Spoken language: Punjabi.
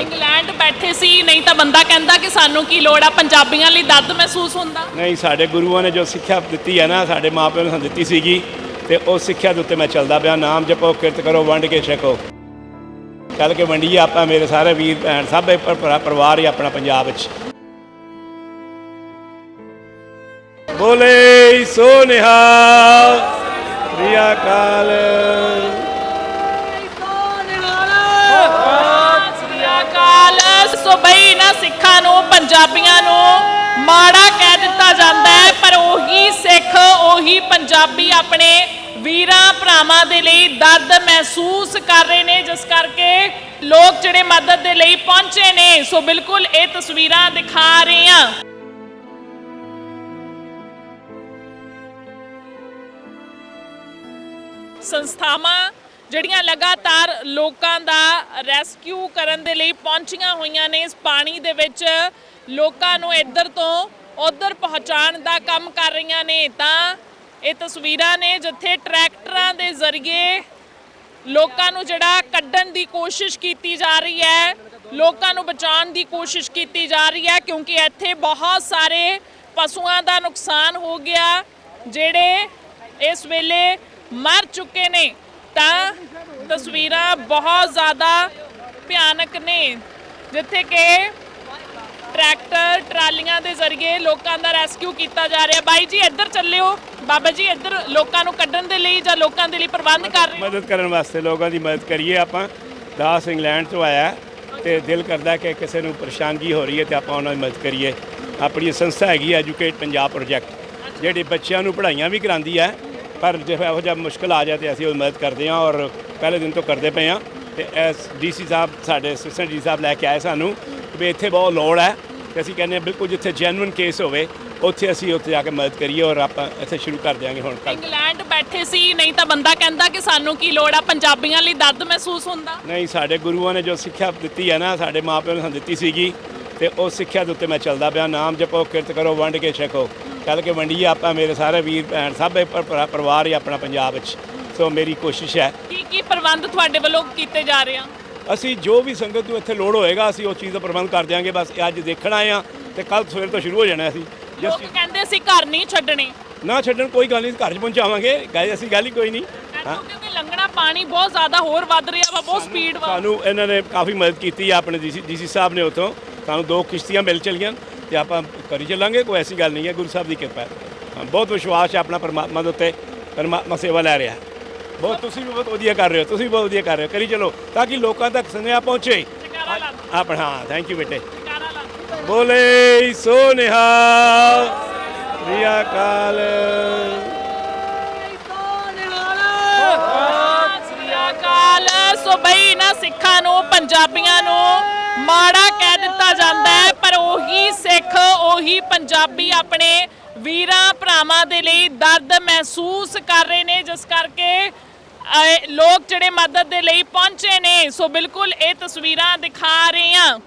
ਇੰਗਲੈਂਡ ਬੈਠੇ ਸੀ ਨਹੀਂ ਤਾਂ ਬੰਦਾ ਕਹਿੰਦਾ ਕਿ ਸਾਨੂੰ ਕੀ ਲੋੜ ਆ ਪੰਜਾਬੀਆਂ ਲਈ ਦਰਦ ਮਹਿਸੂਸ ਹੁੰਦਾ? ਨਹੀਂ ਸਾਡੇ ਗੁਰੂਆਂ ਨੇ ਜੋ ਸਿੱਖਿਆ ਦਿੱਤੀ ਹੈ ਨਾ ਸਾਡੇ ਮਾਪਿਆਂ ਨੇ ਸਾਨੂੰ ਦਿੱਤੀ ਸੀਗੀ ਤੇ ਉਹ ਸਿੱਖਿਆ ਦੇ ਉੱਤੇ ਮੈਂ ਚੱਲਦਾ ਪਿਆ। ਨਾਮ ਜਪੋ ਕਿਰਤ ਕਰੋ ਵੰਡ ਕੇ ਛਕੋ। ਚੱਲ ਕੇ ਵੰਡੀਏ ਆਪਾਂ ਮੇਰੇ ਸਾਰੇ ਵੀਰ ਭੈਣ ਸਭ ਪਰਿਵਾਰ ਹੀ ਆਪਣਾ ਪੰਜਾਬ ਵਿੱਚ। ਬੋਲੇ ਸੋ ਨਿਹਾਲ ਸ੍ਰੀ ਅਕਾਲ ਸੋ ਨਾ ਸਿੱਖਾਂ ਨੂੰ, ਪੰਜਾਬੀਆਂ ਨੂੰ ਮਾੜਾ ਕਹਿ ਦਿੱਤਾ ਜਾਂਦਾ ਹੈ, ਪਰ ਉਹੀ ਸਿੱਖ, ਉਹੀ ਪੰਜਾਬੀ ਆਪਣੇ ਵੀਰਾਂ ਭਰਾਵਾਂ ਦੇ ਲਈ ਦਰਦ ਮਹਿਸੂਸ ਕਰ ਰਹੇ ਨੇ, ਜਿਸ ਕਰਕੇ ਲੋਕ ਜਿਹੜੇ ਮਦਦ ਦੇ ਲਈ ਪਹੁੰਚੇ ਨੇ, ਸੋ ਬਿਲਕੁਲ ਇਹ ਤਸਵੀਰਾਂ ਦਿਖਾ ਰਹੇ ਹਾਂ। ਸੰਸਥਾਵਾਂ ਜਿਹੜੀਆਂ ਲਗਾਤਾਰ ਲੋਕਾਂ ਦਾ ਰੈਸਕਿਊ ਕਰਨ ਦੇ ਲਈ ਪਹੁੰਚੀਆਂ ਹੋਈਆਂ ਨੇ ਇਸ ਪਾਣੀ ਦੇ ਵਿੱਚ, ਲੋਕਾਂ ਨੂੰ ਇੱਧਰ ਤੋਂ ਉੱਧਰ ਪਹੁੰਚਾਉਣ ਦਾ ਕੰਮ ਕਰ ਰਹੀਆਂ ਨੇ। ਤਾਂ ਇਹ ਤਸਵੀਰਾਂ ਨੇ ਜਿੱਥੇ ਟਰੈਕਟਰਾਂ ਦੇ ਜ਼ਰੀਏ ਲੋਕਾਂ ਨੂੰ ਜਿਹੜਾ ਕੱਢਣ ਦੀ ਕੋਸ਼ਿਸ਼ ਕੀਤੀ ਜਾ ਰਹੀ ਹੈ, ਲੋਕਾਂ ਨੂੰ ਬਚਾਉਣ ਦੀ ਕੋਸ਼ਿਸ਼ ਕੀਤੀ ਜਾ ਰਹੀ ਹੈ, ਕਿਉਂਕਿ ਇੱਥੇ ਬਹੁਤ ਸਾਰੇ ਪਸ਼ੂਆਂ ਦਾ ਨੁਕਸਾਨ ਹੋ ਗਿਆ, ਜਿਹੜੇ ਇਸ ਵੇਲੇ ਮਰ ਚੁੱਕੇ ਨੇ। ਤਾਂ ਤਸਵੀਰਾਂ ਬਹੁਤ ਜ਼ਿਆਦਾ ਭਿਆਨਕ ਨੇ ਜਿੱਥੇ ਕਿ ਟਰੈਕਟਰ ਟਰਾਲੀਆਂ ਦੇ ਜ਼ਰੀਏ ਲੋਕਾਂ ਦਾ ਰੈਸਕਿਊ ਕੀਤਾ ਜਾ ਰਿਹਾ। ਬਾਈ ਜੀ ਇੱਧਰ ਚੱਲਿਓ। ਬਾਬਾ ਜੀ ਇੱਧਰ ਲੋਕਾਂ ਨੂੰ ਕੱਢਣ ਦੇ ਲਈ ਜਾਂ ਲੋਕਾਂ ਦੇ ਲਈ ਪ੍ਰਬੰਧ ਕਰ ਰਹੇ ਮਦਦ ਕਰਨ ਵਾਸਤੇ ਲੋਕਾਂ ਦੀ ਮਦਦ ਕਰੀਏ ਆਪਾਂ। ਦਾਸ ਇੰਗਲੈਂਡ ਤੋਂ ਆਇਆ ਤੇ ਦਿਲ ਕਰਦਾ ਕਿ ਕਿਸੇ ਨੂੰ ਪਰੇਸ਼ਾਨੀ ਹੋ ਰਹੀ ਹੈ ਤੇ ਆਪਾਂ ਉਹਨਾਂ ਦੀ ਮਦਦ ਕਰੀਏ। ਆਪਣੀ ਸੰਸਥਾ ਹੈਗੀ ਐਜੂਕੇਟ ਪੰਜਾਬ ਪ੍ਰੋਜੈਕਟ ਜਿਹੜੀ ਬੱਚਿਆਂ ਨੂੰ ਪੜ੍ਹਾਈਆਂ ਵੀ ਕਰਾਉਂਦੀ ਹੈ। ਪਰ ਜੇ ਇਹੋ ਜਿਹਾ ਮੁਸ਼ਕਲ ਆ ਜਾਏ ਤੇ ਅਸੀਂ ਉਹ ਮਦਦ ਕਰਦੇ ਹਾਂ ਔਰ ਪਹਿਲੇ ਦਿਨ ਤੋਂ ਕਰਦੇ ਪਏ ਹਾਂ ਤੇ ਐਸ ਡੀਸੀ ਸਾਹਿਬ ਸਾਡੇ ਅਸਿਸਟੈਂਟ ਡੀ ਸਾਹਿਬ ਲੈ ਕੇ ਆਏ ਸਾਨੂੰ ਵੀ ਇੱਥੇ ਬਹੁਤ ਲੋੜ ਹੈ ਤੇ ਅਸੀਂ ਕਹਿੰਦੇ ਹਾਂ ਬਿਲਕੁਲ ਜਿੱਥੇ ਜੈਨੂਇਨ ਕੇਸ ਹੋਵੇ ਉੱਥੇ ਅਸੀਂ ਉੱਥੇ ਜਾ ਕੇ ਮਦਦ ਕਰੀਏ ਔਰ ਆਪਾਂ ਇੱਥੇ ਸ਼ੁਰੂ ਕਰ ਦਿਆਂਗੇ ਹੁਣ ਕੱਲ੍ਹ। ਇੰਗਲੈਂਡ ਬੈਠੇ ਸੀ ਨਹੀਂ ਤਾਂ ਬੰਦਾ ਕਹਿੰਦਾ ਕਿ ਸਾਨੂੰ ਕੀ ਲੋੜ ਆ ਪੰਜਾਬੀਆਂ ਲਈ ਦਰਦ ਮਹਿਸੂਸ ਹੁੰਦਾ। ਨਹੀਂ ਸਾਡੇ ਗੁਰੂਆਂ ਨੇ ਜੋ ਸਿੱਖਿਆ ਦਿੱਤੀ ਹੈ ਨਾ ਸਾਡੇ ਮਾਪਿਆਂ ਨੇ ਸਾਨੂੰ ਦਿੱਤੀ ਸੀਗੀ ਤੇ ਉਹ ਸਿੱਖਿਆ ਦੇ ਉੱਤੇ ਮੈਂ ਚੱਲਦਾ ਪਿਆ ਨਾਮ ਜਪੋ ਕਿਰਤ ਕਰੋ ਵੰਡ ਕੇ ਛਕੋ। ਚੱਲ ਕੇ ਵੰਡੀਏ ਆਪਾਂ ਮੇਰੇ ਸਾਰੇ ਵੀਰ ਭੈਣ ਸਭ ਇਹ ਪਰ- ਪਰ- ਪਰਿਵਾਰ ਹੀ ਆਪਣਾ ਪੰਜਾਬ ਵਿੱਚ। ਸੋ ਮੇਰੀ ਕੋਸ਼ਿਸ਼ ਹੈ। ਕੀ ਕੀ ਪ੍ਰਬੰਧ ਤੁਹਾਡੇ ਵੱਲੋਂ ਕੀਤੇ ਜਾ ਰਹੇ ਆ? ਅਸੀਂ ਜੋ ਵੀ ਸੰਗਤ ਨੂੰ ਇੱਥੇ ਲੋੜ ਹੋਏਗਾ ਅਸੀਂ ਉਹ ਚੀਜ਼ ਦਾ ਪ੍ਰਬੰਧ ਕਰ ਦਿਆਂਗੇ। ਬਸ ਇਹ ਅੱਜ ਦੇਖਣ ਆਏ ਆ ਤੇ ਕੱਲ ਸਵੇਰ ਤੋਂ ਸ਼ੁਰੂ ਹੋ ਜਾਣਾ ਅਸੀਂ। ਲੋਕ ਕਹਿੰਦੇ ਅਸੀਂ ਘਰ ਨਹੀਂ ਛੱਡਣੇ। ਨਾ ਛੱਡਣ ਕੋਈ ਗੱਲ ਨਹੀਂ ਘਰ 'ਚ ਪਹੁੰਚਾਵਾਂਗੇ। ਗੱਲ ਅਸੀਂ ਗੱਲ ਹੀ ਕੋਈ ਨਹੀਂ। ਹਾਂ। ਕਿਉਂਕਿ ਲੰਘਣਾ ਪਾਣੀ ਬਹੁਤ ਜ਼ਿਆਦਾ ਹੋਰ ਵੱਧ ਰਿਹਾ ਵਾ ਬਹੁਤ ਸਪੀਡ ਵਾ। ਸਾਨੂੰ ਇਹਨਾਂ ਨੇ ਕਾਫੀ ਮਦਦ ਕੀਤੀ ਆ ਆਪਣੇ ਡੀਸੀ ਸਾਹਿਬ ਨੇ ਉਤੋਂ ਸਾਨੂੰ ਦੋ ਕਿਸ਼ਤੀਆਂ ਮਿਲ ਚਲੀਆਂ। ਤੇ ਆਪਾਂ ਕਰੀ ਚੱਲਾਂਗੇ, ਕੋਈ ਐਸੀ ਗੱਲ ਨਹੀਂ ਹੈ, ਗੁਰੂ ਸਾਹਿਬ ਦੀ ਕਿਰਪਾ ਹੈ। ਬਹੁਤ ਵਿਸ਼ਵਾਸ ਹੈ ਆਪਣਾ ਪਰਮਾਤਮਾ ਦੇ ਉੱਤੇ, ਪਰਮਾਤਮਾ ਸੇਵਾ ਲੈ ਰਿਹਾ ਬਹੁਤ ਤੁਸੀਂ ਵੀ ਬਹੁਤ ਵਧੀਆ ਕਰ ਰਹੇ ਹੋ, ਤੁਸੀਂ ਵੀ ਬਹੁਤ ਵਧੀਆ ਕਰ ਰਹੇ ਹੋ। ਕਰੀ ਚਲੋ, ਤਾਂ ਕਿ ਲੋਕਾਂ ਤੱਕ ਸੁਨੇਹਾ ਪਹੁੰਚੇ। ਆਪਣਾ, ਹਾਂ ਥੈਂਕ ਯੂ ਬੇਟੇ। ਬੋਲੇ ਸੋ ਨਿਹਾਲ ਪ੍ਰਿਆ ਕਾਲ ਸੋ ਬਈ ਨਾ ਸਿੱਖਾਂ ਨੂੰ, ਪੰਜਾਬੀਆਂ ਨੂੰ ਮਾੜਾ ਕਹਿ ਦਿੱਤਾ ਜਾਂਦਾ ਹੈ, ਪਰ ਉਹੀ ਸਿੱਖ ਪੰਜਾਬੀ ਆਪਣੇ ਵੀਰਾਂ, ਭਰਾਵਾਂ ਦੇ ਲਈ ਦਰਦ ਮਹਿਸੂਸ ਕਰ ਰਹੇ ਨੇ, ਜਿਸ ਕਰਕੇ ਲੋਕ ਜਿਹੜੇ ਮਦਦ ਦੇ ਲਈ ਪਹੁੰਚੇ ਨੇ। ਸੋ ਬਿਲਕੁਲ ਇਹ ਤਸਵੀਰਾਂ ਦਿਖਾ ਰਹੇ ਹਾਂ।